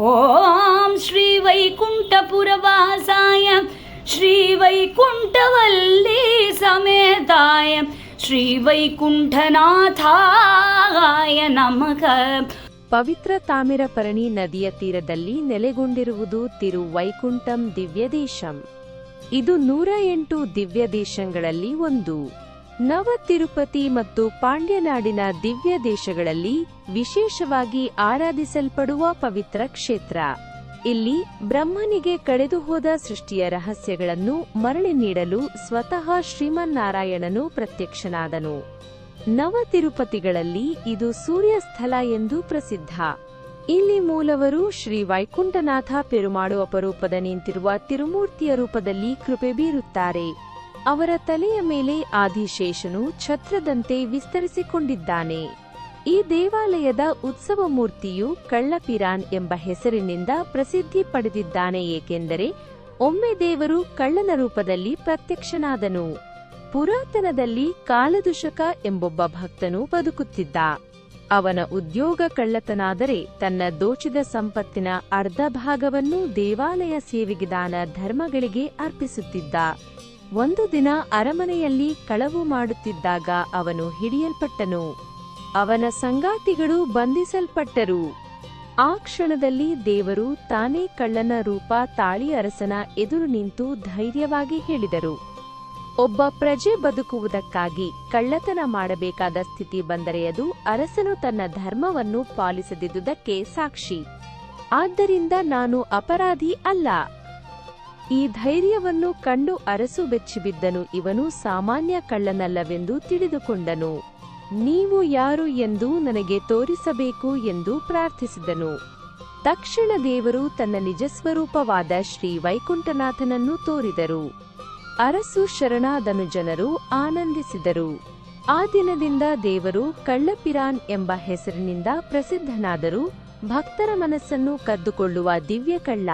ಓಂ ಶ್ರೀ ವೈಕುಂಠಪುರ ವಾಸಾಯ ಶ್ರೀ ವೈಕುಂಠವಲ್ಲಿ ಸಮೇತಾಯ ಶ್ರೀ ವೈಕುಂಠನಾಥಾಯ ನಮಃ ಪವಿತ್ರ ತಾಮಿರಪರಣಿ ನದಿಯ ತೀರದಲ್ಲಿ ನೆಲೆಗೊಂಡಿರುವುದು ತಿರು ವೈಕುಂಠಂ ದಿವ್ಯದೇಶಂ. ಇದು ನೂರ ಎಂಟು ದಿವ್ಯದೇಶಗಳಲ್ಲಿ ಒಂದು. ನವ ತಿರುಪತಿ ಮತ್ತು ಪಾಂಡ್ಯನಾಡಿನ ದಿವ್ಯ ದೇಶಗಳಲ್ಲಿ ವಿಶೇಷವಾಗಿ ಆರಾಧಿಸಲ್ಪಡುವ ಪವಿತ್ರ ಕ್ಷೇತ್ರ. ಇಲ್ಲಿ ಬ್ರಹ್ಮನಿಗೆ ಕಳೆದುಹೋದ ಸೃಷ್ಟಿಯ ರಹಸ್ಯಗಳನ್ನು ಮರಳಿ ನೀಡಲು ಸ್ವತಃ ಶ್ರೀಮನ್ನಾರಾಯಣನು ಪ್ರತ್ಯಕ್ಷನಾದನು. ನವ ತಿರುಪತಿಗಳಲ್ಲಿ ಇದು ಸೂರ್ಯಸ್ಥಲ ಎಂದು ಪ್ರಸಿದ್ಧ. ಇಲ್ಲಿ ಮೂಲವರು ಶ್ರೀ ವೈಕುಂಠನಾಥ ಪೆರುಮಾಳು ಅಪರೂಪದ ನಿಂತಿರುವ ತಿರುಮೂರ್ತಿಯ ರೂಪದಲ್ಲಿ ಕೃಪೆ ಬೀರುತ್ತಾರೆ. ಅವರ ತಲೆಯ ಮೇಲೆ ಆದಿಶೇಷನು ಛತ್ರದಂತೆ ವಿಸ್ತರಿಸಿಕೊಂಡಿದ್ದಾನೆ. ಈ ದೇವಾಲಯದ ಉತ್ಸವ ಮೂರ್ತಿಯು ಕಳ್ಳಪಿರಾನ್ ಎಂಬ ಹೆಸರಿನಿಂದ ಪ್ರಸಿದ್ಧಿ ಪಡೆದಿದ್ದಾನೆ, ಏಕೆಂದರೆ ಒಮ್ಮೆ ದೇವರು ಕಳ್ಳನ ರೂಪದಲ್ಲಿ ಪ್ರತ್ಯಕ್ಷನಾದನು. ಪುರಾತನದಲ್ಲಿ ಕಾಲದುಷಕ ಎಂಬೊಬ್ಬ ಭಕ್ತನು ಬದುಕುತ್ತಿದ್ದ. ಅವನ ಉದ್ಯೋಗ ಕಳ್ಳತನಾದರೆ ತನ್ನ ದೋಚಿದ ಸಂಪತ್ತಿನ ಅರ್ಧ ಭಾಗವನ್ನು ದೇವಾಲಯ ಸೇವೆಗೆ ದಾನ ಧರ್ಮಗಳಿಗೆ ಅರ್ಪಿಸುತ್ತಿದ್ದ. ಒಂದು ದಿನ ಅರಮನೆಯಲ್ಲಿ ಕಳವು ಮಾಡುತ್ತಿದ್ದಾಗ ಅವನು ಹಿಡಿಯಲ್ಪಟ್ಟನು. ಅವನ ಸಂಗಾತಿಗಳು ಬಂಧಿಸಲ್ಪಟ್ಟರು. ಆ ಕ್ಷಣದಲ್ಲಿ ದೇವರು ತಾನೇ ಕಳ್ಳನ ರೂಪ ತಾಳಿ ಅರಸನ ಎದುರು ನಿಂತು ಧೈರ್ಯವಾಗಿ ಹೇಳಿದರು. ಒಬ್ಬ ಪ್ರಜೆ ಬದುಕುವುದಕ್ಕಾಗಿ ಕಳ್ಳತನ ಮಾಡಬೇಕಾದ ಸ್ಥಿತಿ ಬಂದರೆ ಅದು ಅರಸನು ತನ್ನ ಧರ್ಮವನ್ನು ಪಾಲಿಸದಿದ್ದುದಕ್ಕೆ ಸಾಕ್ಷಿ. ಆದ್ದರಿಂದ ನಾನು ಅಪರಾಧಿ ಅಲ್ಲ. ಈ ಧೈರ್ಯವನ್ನು ಕಂಡು ಅರಸು ಬೆಚ್ಚಿಬಿದ್ದನು. ಇವನು ಸಾಮಾನ್ಯ ಕಳ್ಳನಲ್ಲವೆಂದು ತಿಳಿದುಕೊಂಡನು. ನೀವು ಯಾರು ಎಂದು ನನಗೆ ತೋರಿಸಬೇಕು ಎಂದು ಪ್ರಾರ್ಥಿಸಿದನು. ತಕ್ಷಣ ದೇವರು ತನ್ನ ನಿಜಸ್ವರೂಪವಾದ ಶ್ರೀ ವೈಕುಂಠನಾಥನನ್ನು ತೋರಿದರು. ಅರಸು ಶರಣಾದನು ಜನರು ಆನಂದಿಸಿದರು. ಆ ದಿನದಿಂದ ದೇವರು ಕಳ್ಳಪಿರಾನ್ ಎಂಬ ಹೆಸರಿನಿಂದ ಪ್ರಸಿದ್ಧನಾದರು ಭಕ್ತರ ಮನಸ್ಸನ್ನು ಕದ್ದುಕೊಳ್ಳುವ ದಿವ್ಯ ಕಳ್ಳ.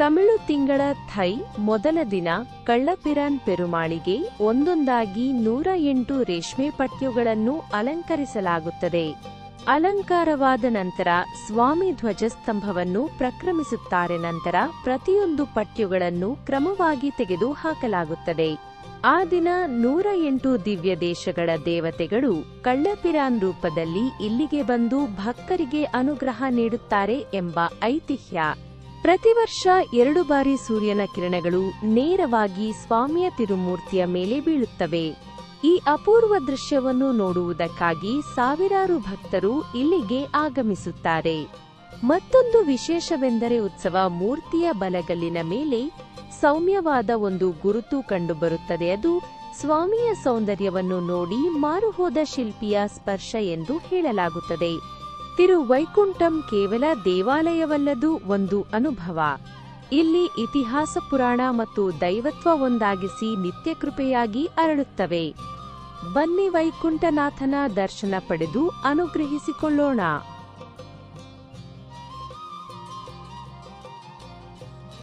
ತಮಿಳು ತಿಂಗಳ ಥೈ ಮೊದಲ ದಿನ ಕಳ್ಳಪಿರಾನ್ ಪೆರುಮಾಳಿಗೆ ಒಂದೊಂದಾಗಿ ನೂರ ಎಂಟು ರೇಷ್ಮೆ ಪಟ್ಯುಗಳನ್ನು ಅಲಂಕರಿಸಲಾಗುತ್ತದೆ. ಅಲಂಕಾರವಾದ ನಂತರ ಸ್ವಾಮಿ ಧ್ವಜಸ್ತಂಭವನ್ನು ಪ್ರಕ್ರಮಿಸುತ್ತಾರೆ. ನಂತರ ಪ್ರತಿಯೊಂದು ಪಟ್ಯುಗಳನ್ನು ಕ್ರಮವಾಗಿ ತೆಗೆದು ಹಾಕಲಾಗುತ್ತದೆ ಆ ದಿನ ನೂರ ಎಂಟು ದಿವ್ಯ ದೇಶಗಳ ದೇವತೆಗಳು ಕಳ್ಳಪಿರಾನ್ ರೂಪದಲ್ಲಿ ಇಲ್ಲಿಗೆ ಬಂದು ಭಕ್ತರಿಗೆ ಅನುಗ್ರಹ ನೀಡುತ್ತಾರೆ ಎಂಬ ಐತಿಹ್ಯ. ಪ್ರತಿ ವರ್ಷ ಎರಡು ಬಾರಿ ಸೂರ್ಯನ ಕಿರಣಗಳು ನೇರವಾಗಿ ಸ್ವಾಮಿಯ ತಿರುಮೂರ್ತಿಯ ಮೇಲೆ ಬೀಳುತ್ತವೆ. ಈ ಅಪೂರ್ವ ದೃಶ್ಯವನ್ನು ನೋಡುವುದಕ್ಕಾಗಿ ಸಾವಿರಾರು ಭಕ್ತರು ಇಲ್ಲಿಗೆ ಆಗಮಿಸುತ್ತಾರೆ. ಮತ್ತೊಂದು ವಿಶೇಷವೆಂದರೆ ಉತ್ಸವ ಮೂರ್ತಿಯ ಬಲಗಲ್ಲಿನ ಮೇಲೆ ಸೌಮ್ಯವಾದ ಒಂದು ಗುರುತು ಕಂಡುಬರುತ್ತದೆ. ಅದು ಸ್ವಾಮಿಯ ಸೌಂದರ್ಯವನ್ನು ನೋಡಿ ಮಾರುಹೋದ ಶಿಲ್ಪಿಯ ಸ್ಪರ್ಶ ಎಂದು ಹೇಳಲಾಗುತ್ತದೆ. ತಿರುವೈಕುಂಠಂ ಕೇವಲ ದೇವಾಲಯವಲ್ಲದು ಒಂದು ಅನುಭವ. ಇಲ್ಲಿ ಇತಿಹಾಸ ಪುರಾಣ ಮತ್ತು ದೈವತ್ವ ಒಂದಾಗಿಸಿ ನಿತ್ಯಕೃಪೆಯಾಗಿ ಅರಳುತ್ತವೆ. ಬನ್ನಿ ವೈಕುಂಠನಾಥನ ದರ್ಶನ ಪಡೆದು ಅನುಗ್ರಹಿಸಿಕೊಳ್ಳೋಣ.